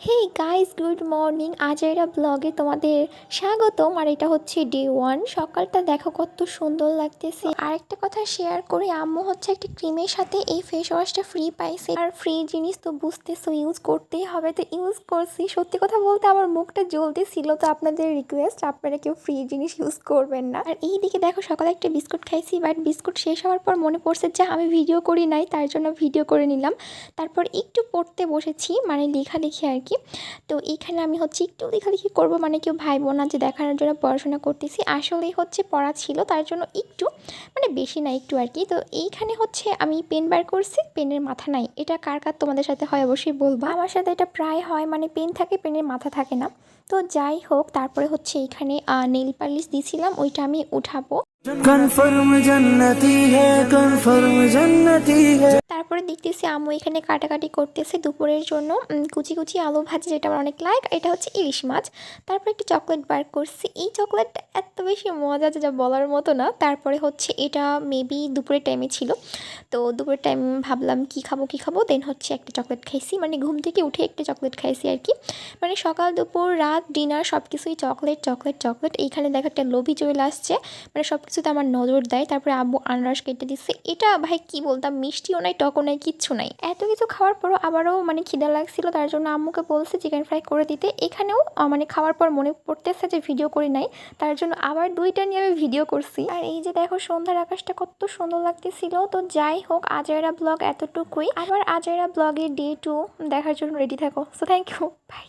Hey guys good morning আজাইরা ব্লগে তোমাদের স্বাগতম, আর এটা হচ্ছে ডে ওয়ান সকালটা দেখো কত সুন্দর লাগতেছে। আর একটা কথা শেয়ার করে, আম্মু হচ্ছে একটা ক্রিমের সাথে এই ফেস ওয়াশটা ফ্রি পাইছে। আর ফ্রি জিনিস তো বুঝতেছো ইউজ করতেই হবে। তো ইউজ করছি। সত্যি কথা বলতে আমার মুখটা জ্বলতেছিল তো আপনাদের রিকোয়েস্ট আপনারা কেউ ফ্রি জিনিস ইউজ করবেন না। আর এই দিকে দেখো, সকালে একটা বিস্কুট খাইছি বাট বিস্কুট শেষ হওয়ার পর মনে পড়ছে যে আমি ভিডিও করি নাই, তার জন্য ভিডিও করে নিলাম। তারপর একটু পড়তে বসেছি মানে লেখালেখি আর কি। কি তো এইখানে আমি হচ্ছে একটু লেখালেখি করব মানে কেউ ভাই বোন যে দেখানোর জন্য পড়াশোনা করতেছি। আসলেই হচ্ছে পড়া ছিল, তার জন্য একটু মানে বেশি না একটু আর কি। তো এইখানে হচ্ছে আমি পেন বার করছি, পেনের মাথা নাই। এটা কার কার তোমাদের সাথে হয় অবশ্যই বলব। আমার সাথে এটা প্রায় হয় মানে পেন থাকে, পেনের মাথা থাকে না। তো যাই হোক, তারপরে হচ্ছে এখানে নেল পালিশ দিছিলাম, ওইটা আমি উঠাবো। কনফার্ম জন্নতি হ্যাঁ কনফার্ম জন্নতি হ্যাঁ তারপরে দেখতেছি, আম্মু এখানে কাটাকাটি করতেছে দুপুরের জন্য। কুচি কুচি আলু ভাজি যেটা আমার অনেক লাইক, এটা হচ্ছে ইলিশ মাছ। তারপরে একটি চকলেট বার করছি। এই চকলেটটা এত বেশি মজা যে বলার মতো না। তারপরে হচ্ছে এটা মেবি দুপুরের টাইমে ছিল। তো দুপুরের টাইম ভাবলাম কি খাব কি খাব? দেন হচ্ছে একটা চকলেট খাইছি। মানে ঘুম থেকে উঠে একটা চকলেট খাইছি আর কি। মানে সকাল, দুপুর, রাত ডিনার সব কিছুই চকলেট চকলেট চকলেট। এইখানে দেখো একটা লোভি চলে আসছে। মানে সব কিছুতে আমার নজর দেয়। তারপরে আব্বু আনারস কেটে দিচ্ছে। এটা ভাই কি বলতাম? মিষ্টিও নাই, টকও নাই কিচ্ছু নাই। এত কিছু খাওয়ার পরও আবারও মানে খিদা লাগছিল, তার জন্য আম্মুকে বলছে চিকেন ফ্রাই করে দিতে। এখানেও মানে খাওয়ার পর মনে পড়তেছে যে ভিডিও করি নাই, তার জন্য আবার দুইটা নিয়ে আমি ভিডিও করছি। আর এই যে দেখো, সন্ধ্যার আকাশটা কত সুন্দর লাগতেছিল। তো যাই হোক আজয়রা ব্লগ এতটুকুই। আবার আজয়রা ব্লগের ডে টু দেখার জন্য রেডি থাকো। So thank you by